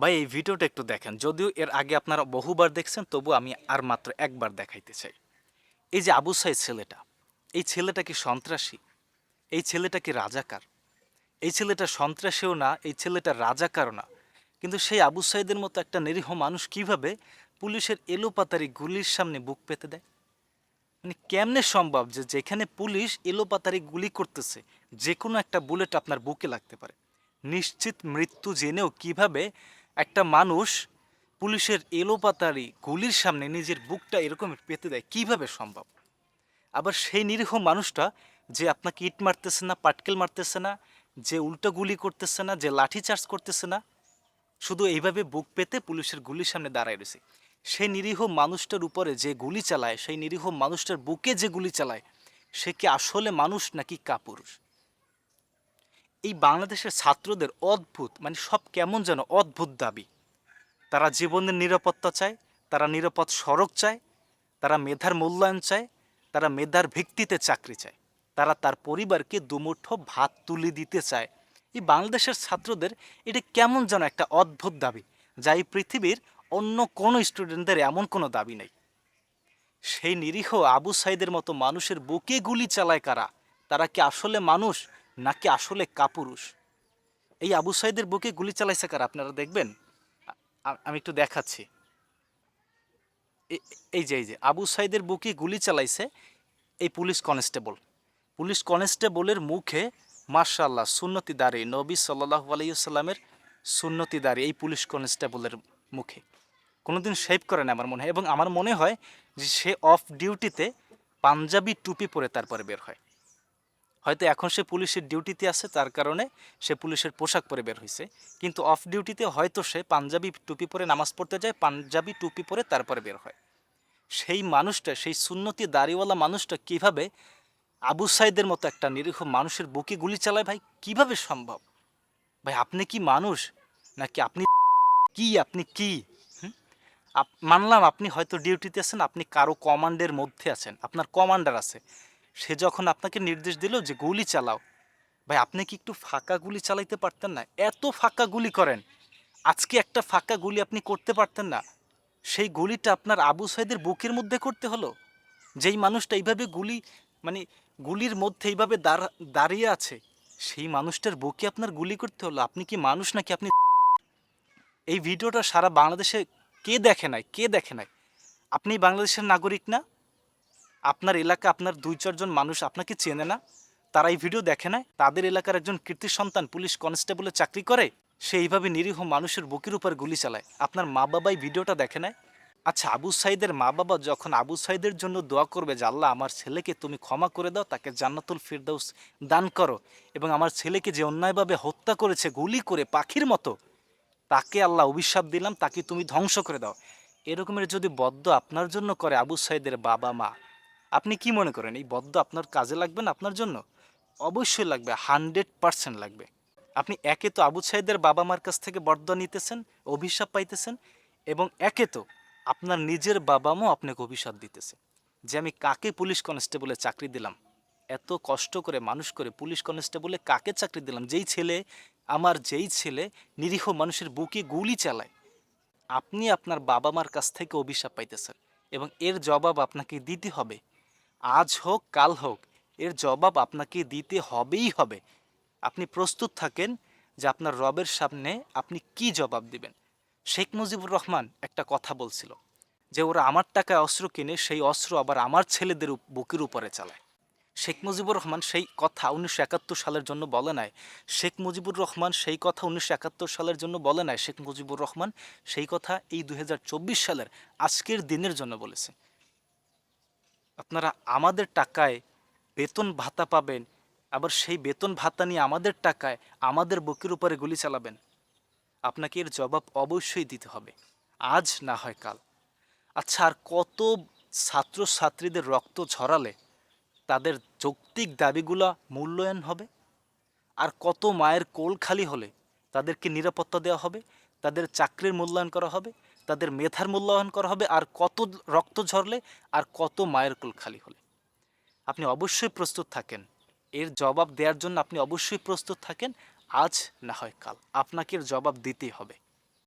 ভাই, এই ভিডিওটা একটু দেখেন। যদিও এর আগে আপনারা বহুবার দেখছেন, তবু আমি আর মাত্র একবার দেখাইতে চাই। এই যে আবু সাইদ ছেলেটা, এই ছেলেটা কি সন্ত্রাসী? এই ছেলেটা কি রাজাকার? এই ছেলেটা সন্ত্রাসীও না, এই ছেলেটা রাজাকারও না। কিন্তু সেই আবু সাইদের মতো একটা নিরীহ মানুষ কীভাবে পুলিশের এলোপাতারি গুলির সামনে বুক পেতে দেয়? মানে কেমনে সম্ভব যে যেখানে পুলিশ এলোপাতারি গুলি করতেছে, যে কোনো একটা বুলেট আপনার বুকে লাগতে পারে? নিশ্চিত মৃত্যু জেনেও কীভাবে একটা মানুষ পুলিশের এলোপাতারি গুলির সামনে নিজের বুকটা এরকম পেতে দেয়, কীভাবে সম্ভব? আবার সেই নিরীহ মানুষটা যে আপনাকে ইট মারতেছে না, পাটকেল মারতেছে না, যে উল্টো গুলি করতেছে না, যে লাঠি চার্জ করতেছে না, শুধু এইভাবে বুক পেতে পুলিশের গুলির সামনে দাঁড়ায় রয়েছে। সেই নিরীহ মানুষটার উপরে যে গুলি চালায়, সেই নিরীহ মানুষটার বুকে যে গুলি চালায়, সে কি আসলে মানুষ নাকি কাপুরুষ? এই বাংলাদেশের ছাত্রদের অদ্ভুত মানে সব কেমন যেন অদ্ভুত দাবি। তারা জীবনের নিরাপত্তা চায়, তারা নিরাপদ সড়ক চায়, তারা মেধার মূল্যায়ন চায়, তারা মেধার ভিত্তিতে চাকরি চায়। তারা তার পরিবারকে দুমুঠো ভাত তুলে দিতে চায়। এই বাংলাদেশের ছাত্রদের এটা কেমন যেন একটা অদ্ভুত দাবি, যা এই পৃথিবীর অন্য কোনো স্টুডেন্টদের এমন কোনো দাবি নেই। সেই নিরীহ আবু সাইদের মতো মানুষের বুকে গুলি চালায় কারা? তারা কি আসলে মানুষ? নাকি আসলে কাপুরুষ? এই আবু সাইদের বুকে গুলি চালাইছে কার, আপনারা দেখবেন? আমি একটু দেখাচ্ছি। এই যে এই যে, আবু সাইদের বুকে গুলি চালাইছে এই পুলিশ কনস্টেবল। পুলিশ কনস্টেবলের মুখে মার্শাল্লাহ সুন্নতি দাঁড়ি নবী সাল্লাহ আলাইসাল্লামের সুন্নতি দাঁড়ি এই পুলিশ কনস্টেবলের মুখে। কোনোদিন শেভ করে না আমার মনে হয়। এবং আমার মনে হয় যে সে অফ ডিউটিতে পাঞ্জাবি টুপি পরে তারপরে বের হয়। হয়তো এখন সে পুলিশের ডিউটিতে আছে, তার কারণে সে পুলিশের পোশাক পরে বের হয়েছে কিন্তু অফ ডিউটিতে হয়তো সে পাঞ্জাবি টুপি পরে নামাজ পড়তে যায়, পাঞ্জাবি টুপি পরে তারপরে বের হয়। সেই মানুষটা, সেই সুন্নতি দাড়িওয়ালা মানুষটা কীভাবে আবু সাইদের মতো একটা নিরীহ মানুষের বুকে গুলি চালায় ভাই? কীভাবে সম্ভব? ভাই, আপনি কি মানুষ? নাকি আপনি কি আপনি কি? মানলাম আপনি হয়তো ডিউটিতে আছেন, আপনি কারও কমান্ডের মধ্যে আছেন। আপনার কমান্ডার আছে। সে যখন আপনাকে নির্দেশ দিল যে গুলি চালাও, ভাই, আপনি কি একটু ফাঁকা গুলি চালাইতে পারতেন না? এত ফাঁকা গুলি করেন। আজকে একটা ফাঁকা গুলি আপনি করতে পারতেন না। সেই গুলিটা আপনার আবু সাইদের বুকের মধ্যে করতে হলো। যেই মানুষটা এইভাবে গুলি মানে গুলির মধ্যে এইভাবে দাঁড়া- দাঁড়িয়ে আছে, সেই মানুষটার বুকে আপনার গুলি করতে হলো। আপনি কি মানুষ নাকি আপনি এই ভিডিওটা সারা বাংলাদেশে কে দেখে নাই? কে দেখে নাই? আপনি বাংলাদেশের নাগরিক না? আপনার এলাকা আপনার দুই চারজন মানুষ আপনাকে চেনে না, তারা এই ভিডিও দেখে না, তাদের এলাকার একজন কীর্তি সন্তান পুলিশ কনস্টেবলে চাকরি করে, সে এইভাবে নিরীহ মানুষের বুকের উপর গুলি চালায়। আপনার মা বাবাই ভিডিওটা দেখে নেয় আচ্ছা আবু সাইদের মা বাবা যখন আবু সাইদের জন্য দোয়া করবে যে, আল্লাহ, আমার ছেলেকে তুমি ক্ষমা করে দাও, তাকে জান্নাতুল ফিরদাউস দান করো এবং আমার ছেলেকে যে অন্যায়ভাবে হত্যা করেছে, গুলি করে পাখির মতো, তাকে আল্লাহ অভিশাপ দিলাম, তাকে তুমি ধ্বংস করে দাও। এরকমের যদি বদ্ধ আপনার জন্য করে আবু সাইদের বাবা মা আপনি কি মনে করেন, এই বদ্ধ আপনার কাজে লাগবে না আপনার জন্য? অবশ্যই লাগবে, হান্ড্রেড পার্সেন্ট লাগবে। আপনি একে তো আবু সাইদের বাবা মার কাছ থেকে বদ্ধ নিতেছেন, অভিশাপ পাইতেছেন এবং একে তো আপনার নিজের বাবা মাও আপনাকে অভিশাপ দিতেছে। যে আমি কাকে পুলিশ কনস্টেবলে চাকরি দিলাম? এত কষ্ট করে মানুষ করে পুলিশ কনস্টেবলে কাকে চাকরি দিলাম? যেই ছেলে, আমার যেই ছেলে নিরীহ মানুষের বুকে গুলি চালায়। আপনি আপনার বাবা মার কাছ থেকে অভিশাপ পাইতেছেন এবং এর জবাব আপনাকে দিতে হবে। আজ হোক, কাল হোক, এর জবাব আপনাকে দিতে হবেই হবে। আপনি প্রস্তুত থাকেন যে আপনার রবের সামনে আপনি কি জবাব দিবেন। শেখ মুজিবুর রহমান একটা কথা বলছিল যে, ওরা আমার টাকায় অস্ত্র কিনে, সেই অস্ত্র আবার আমার ছেলেদের বুকের উপরে চালায়। শেখ মুজিবুর রহমান সেই কথা উনিশশো একাত্তর সালের জন্য বলে নাই। শেখ মুজিবুর রহমান সেই কথা উনিশশো একাত্তর সালের জন্য বলে নাই। শেখ মুজিবুর রহমান সেই কথা এই দুই হাজার চব্বিশ সালের আজকের দিনের জন্য বলেছে। আপনারা আমাদের টাকায় বেতন ভাতা পাবেন, আবার সেই বেতন ভাতা নিয়ে আমাদের টাকায় আমাদের বুকের উপরে গুলি চালাবেন। আপনাকে এর জবাব অবশ্যই দিতে হবে। আজ না হয় কাল। আচ্ছা আর কত ছাত্র ছাত্রীদের রক্ত ঝরালে তাদের যৌক্তিক দাবিগুলা মূল্যায়ন হবে? আর কত মায়ের কোল খালি হলে তাদেরকে নিরাপত্তা দেওয়া হবে? তাদের চাকরির মূল্যায়ন করা হবে? তাদের মেধার মূল্যায়ন করা হবে আর কত রক্ত ঝরলে আর কত মায়ের কুল খালি হলে। আপনি অবশ্যই প্রস্তুত থাকেন। এর জবাব দেওয়ার জন্য আপনি অবশ্যই প্রস্তুত থাকেন। আজ না হয় কাল। আপনাকে জবাব দিতেই হবে।